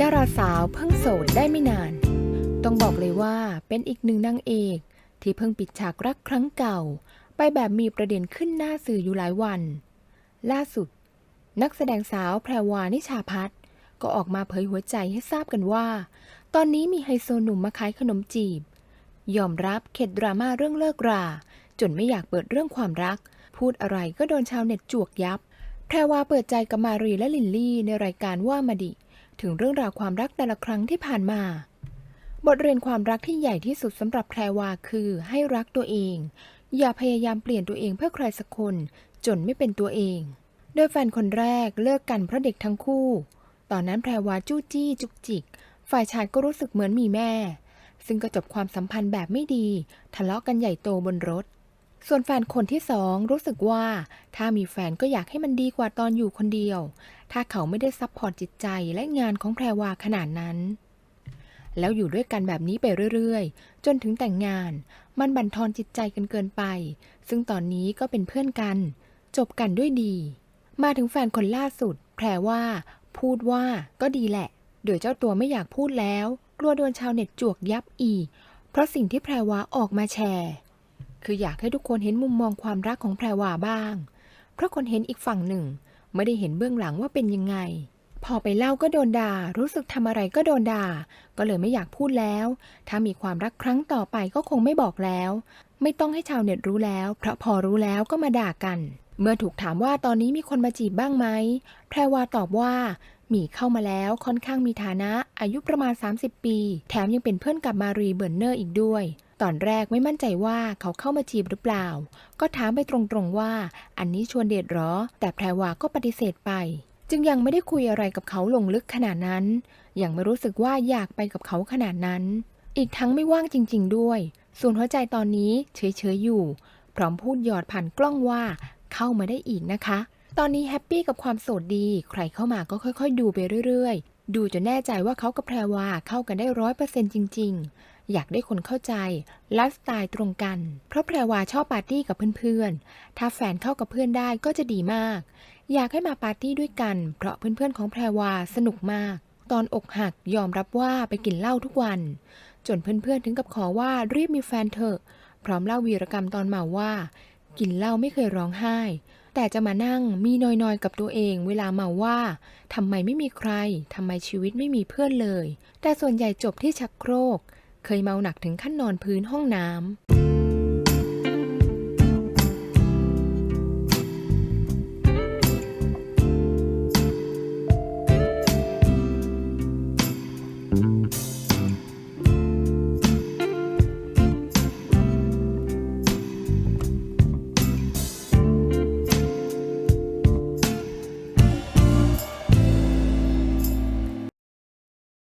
ดาราสาวเพิ่งโสดได้ไม่นาน ต้องบอกเลยว่าเป็นอีกหนึ่งนางเอกที่เพิ่งปิดฉากรักครั้งเก่า ไปแบบมีประเด็นขึ้นหน้าสื่ออยู่หลายวัน ล่าสุด นักแสดงสาวแพรวานิชาพัฒน์ก็ออกมาเผยหัวใจให้ทราบกันว่า ตอนนี้มีไฮโซหนุ่มมาขายขนมจีบ ยอมรับเข็ดดราม่าเรื่องเลิกรา จนไม่อยากเปิดเรื่องความรัก พูดอะไรก็โดนชาวเน็ตจวกยับ แพรวาเปิดใจกับมารีและลินลี่ในรายการว่ามาดิ ถึงเรื่องราวความรักแต่ละครั้งที่ผ่านมา บทเรียนความรักที่ใหญ่ที่สุดสำหรับแพรวาคือให้รักตัวเอง อย่าพยายามเปลี่ยนตัวเองเพื่อใครสักคน จนไม่เป็นตัวเอง โดยแฟนคนแรกเลิกกันเพราะเด็กทั้งคู่ ตอนนั้นแพรวาจู้จี้จุกจิก ฝ่ายชายก็รู้สึกเหมือนมีแม่ ซึ่งก็จบความสัมพันธ์แบบไม่ดี ทะเลาะกันใหญ่โตบนรถ ส่วนแฟนคนที่สองรู้สึกว่า ถ้ามีแฟนก็อยากให้มันดีกว่าตอนอยู่คนเดียว ถ้าเขาไม่ได้ซัพพอร์ตจิตใจและงานของแพรวาขนาดนั้น แล้วอยู่ด้วยกันแบบนี้ไปเรื่อยๆ จนถึงแต่งงาน มันบั่นทอนจิตใจกันเกินไป ซึ่งตอนนี้ก็เป็นเพื่อนกัน จบกันด้วยดี มาถึงแฟนคนล่าสุด แพรว่า พูดว่าก็ดีแหละเดี๋ยวเจ้าตัวไม่อยากพูดแล้ว กลัวโดนชาวเน็ตจวกยับอีก เพราะสิ่งที่แพรวาออกมาแชร์ คืออยากให้ทุกคนเห็นมุมมองความรักของแพรวาบ้าง เพราะคนเห็นอีกฝั่งหนึ่ง ไม่ได้เห็นเบื้องหลังว่าเป็นยังไง พอไปเล่าก็โดนด่า รู้สึกทำอะไรก็โดนด่า ก็เลยไม่อยากพูดแล้ว ถ้ามีความรักครั้งต่อไปก็คงไม่บอกแล้ว ไม่ต้องให้ชาวเน็ตรู้แล้ว เพราะพอรู้แล้วก็มาด่ากัน เมื่อถูกถามว่าตอนนี้มีคนมาจีบบ้างไหม แพรวาตอบว่ามีเข้ามาแล้วค่อนข้างมีฐานะอายุประมาณ 30 ปี แถมยังเป็นเพื่อนกับมารีเบิร์นเนอร์อีกด้วย ตอนแรกไม่มั่นใจว่าเขาเข้ามาจีบหรือเปล่า ก็ถามไปตรงๆว่า อันนี้ชวนเดทหรอ แต่แพรวาก็ปฏิเสธไป จึงยังไม่ได้คุยอะไรกับเขาลงลึกขนาดนั้น ยังไม่รู้สึกว่าอยากไปกับเขาขนาดนั้น อีกทั้งไม่ว่างจริง ๆ ด้วย ส่วนหัวใจตอนนี้เฉยๆอยู่ พร้อมพูดหยอดผ่านกล้องว่า เข้ามาได้อีกนะคะ ตอนนี้แฮปปี้กับความโสดดี ใครเข้ามาก็ค่อย ๆ ดูไปเรื่อยๆ ดูจนแน่ใจว่าเขากับแพรวาเข้ากันได้ร้อยเปอร์เซ็นต์จริง ๆ อยากได้คนเข้าใจไลฟ์สไตล์ตรงกัน เพราะแพรวาชอบปาร์ตี้กับเพื่อนๆ ถ้าแฟนเข้ากับเพื่อนได้ก็จะดีมาก อยากให้มาปาร์ตี้ด้วยกัน เพราะเพื่อนๆของแพรวาสนุกมาก ตอนอกหักยอมรับว่าไปกินเหล้าทุกวัน จนเพื่อนๆถึงกับขอว่ารีบมีแฟนเถอะ พร้อมเล่าวีรกรรมตอนเมาว่า กินเหล้าไม่เคยร้องไห้ แต่จะมานั่งมีนอยๆกับตัวเองเวลาเมาว่าทำไมไม่มีใครทำไมชีวิตไม่มีเพื่อนเลย แต่ส่วนใหญ่จบที่ชักโครก เคยเมาหนักถึงขั้นนอนพื้นห้องน้ำ